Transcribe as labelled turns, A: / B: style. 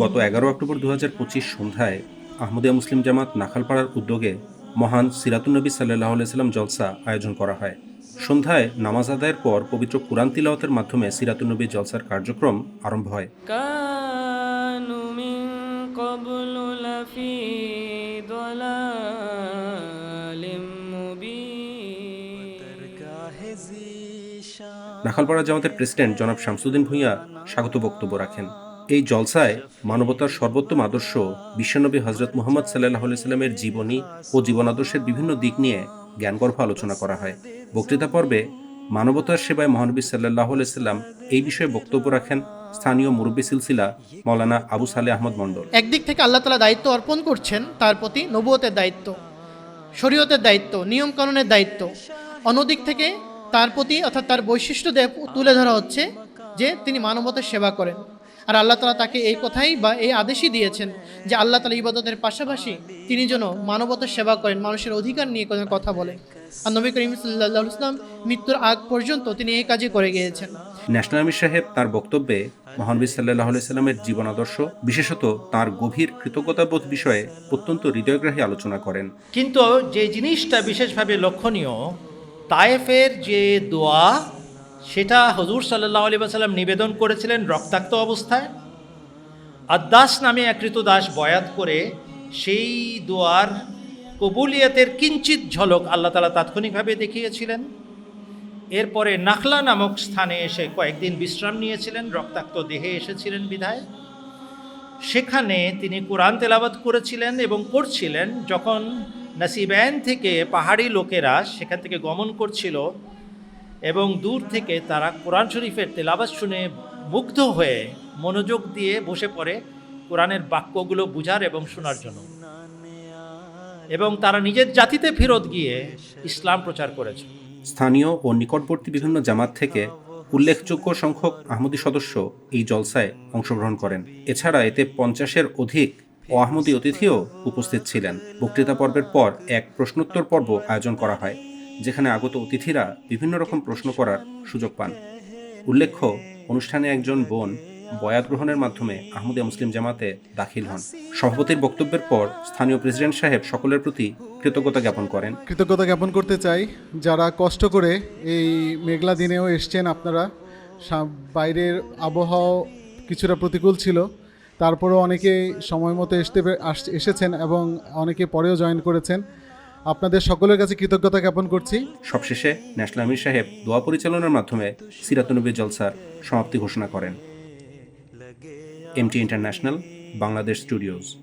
A: গত এগারো অক্টোবর দু হাজার পঁচিশ সন্ধ্যায় আহমদিয়া মুসলিম জামাত নাখালপাড়ার উদ্যোগে মহান সিরাতুন্নবী সাল্লাহ সাল্লাম জলসা আয়োজন করা হয়। সন্ধ্যায় নামাজ আদায়ের পর পবিত্র কুরআন তিলাওয়াতের মাধ্যমে সিরাতুন্নবী জলসার কার্যক্রম আরম্ভ হয়। নাখালপাড়া জামাতের প্রেসিডেন্ট জনাব শামসুদ্দিন ভূঁইয়া স্বাগত বক্তব্য রাখেন। এই জলসায় মানবতার সর্বোত্তম আদর্শ বিশ্বনবী হজরত মোহাম্মদ সাল্লাহ সাল্লামের জীবনী ও জীবনাদর্শের বিভিন্ন দিক নিয়ে জ্ঞানগর্ভ আলোচনা করা হয়। বক্তৃতা পর্বে মানবতার সেবায় মহানবী সাল্লাহ সাল্লাম এই বিষয়ে বক্তব্য রাখেন স্থানীয় মুরব্বী সিলসিলা মৌলানা আবু সালে আহমদ মণ্ডল।
B: একদিক থেকে আল্লাহ তালা দায়িত্ব অর্পণ করছেন, তার প্রতি নবুয়তের দায়িত্ব, শরীয়তের দায়িত্ব, নিয়মকানুনের দায়িত্ব। অন্যদিক থেকে তার প্রতি অর্থাৎ তার বৈশিষ্ট্য দিয়ে তুলে ধরা হচ্ছে যে তিনি মানবতার সেবা করেন। আর আল্লাহ তালা তাকে এই কথাই বা এই আদেশই দিয়েছেন যে আল্লাহ তালা ইবাদতের পাশাপাশি তিনি যেন মানবতার সেবা করেন মানুষের অধিকার নিয়ে কোনো কথা বলে আর নবী করিম সাল্লাহ ইসলাম মৃত্যুর আগ পর্যন্ত তিনি এই কাজই করে গিয়েছেন।
A: ন্যাশনাল আমির সাহেব তার বক্তব্যে মহানবী সাল্লাহ সাল্লামের জীবন আদর্শ বিশেষত তার গভীর কৃতজ্ঞতাবোধ বিষয়ে অত্যন্ত হৃদয়গ্রাহী আলোচনা করেন।
C: কিন্তু যে জিনিসটা বিশেষভাবে লক্ষণীয় তায়েফের যে দোয়া, সেটা হজুর সাল্লাহ আলী সাল্লাম নিবেদন করেছিলেন রক্তাক্ত অবস্থায়। আদাস নামে একৃত দাস বয়াত করে সেই দোয়ার কবুলিয়াতের কিঞ্চিত ঝলক আল্লাহ তালা তাৎক্ষণিকভাবে দেখিয়েছিলেন। এরপরে নাখলা নামক স্থানে এসে কয়েকদিন বিশ্রাম নিয়েছিলেন, রক্তাক্ত দেহে এসেছিলেন বিধায়। সেখানে তিনি কোরআন তেলাবাত করেছিলেন এবং করছিলেন যখন নাসিব্যান থেকে পাহাড়ি লোকেরা সেখান থেকে গমন করছিল এবং দূর থেকে তারা কোরআন শরীফের তেলাবাস শুনে মুগ্ধ হয়ে মনোযোগ দিয়ে বসে পড়ে কোরআনের বাক্যগুলো বুঝার এবং শোনার জন্য। এবং তারা নিজের জাতিতে ফেরত গিয়ে ইসলাম প্রচার করেছে।
A: স্থানীয় ও নিকটবর্তী বিভিন্ন জামাত থেকে উল্লেখযোগ্য সংখ্যক আহমদী সদস্য এই জলসায় অংশগ্রহণ করেন। এছাড়া এতে পঞ্চাশের অধিক ও আহমদী অতিথিও উপস্থিত ছিলেন। বক্তৃতা পর্বের পর এক প্রশ্নোত্তর পর্ব আয়োজন করা হয়, যেখানে আগত অতিথিরা বিভিন্ন রকম প্রশ্ন করার সুযোগ পান। উল্লেখ্য, অনুষ্ঠানে একজন বোন বয়াত গ্রহণের মাধ্যমে আহমদিয়া মুসলিম জামাতে দাখিল হন। সভাপতির বক্তব্যের পর স্থানীয় প্রেসিডেন্ট সাহেব সকলের প্রতি কৃতজ্ঞতা জ্ঞাপন করেন।
D: কৃতজ্ঞতা জ্ঞাপন করতে চাই। যারা কষ্ট করে এই মেঘলা দিনেও এসছেন আপনারা বাইরের আবহাওয়া কিছুটা প্রতিকূল ছিল। তারপরেও অনেকে সময় মতো আসতে পে- এসেছেন এবং অনেকে পরেও জয়েন করেছেন। আপনাদের সকলের কাছে কৃতজ্ঞতা জ্ঞাপন করছি।
A: সবশেষে ন্যাশনাল আমির সাহেব দোয়া পরিচালনার মাধ্যমে সিরাতনবী জলসার সমাপ্তি ঘোষণা করেন। MT international Bangladesh studios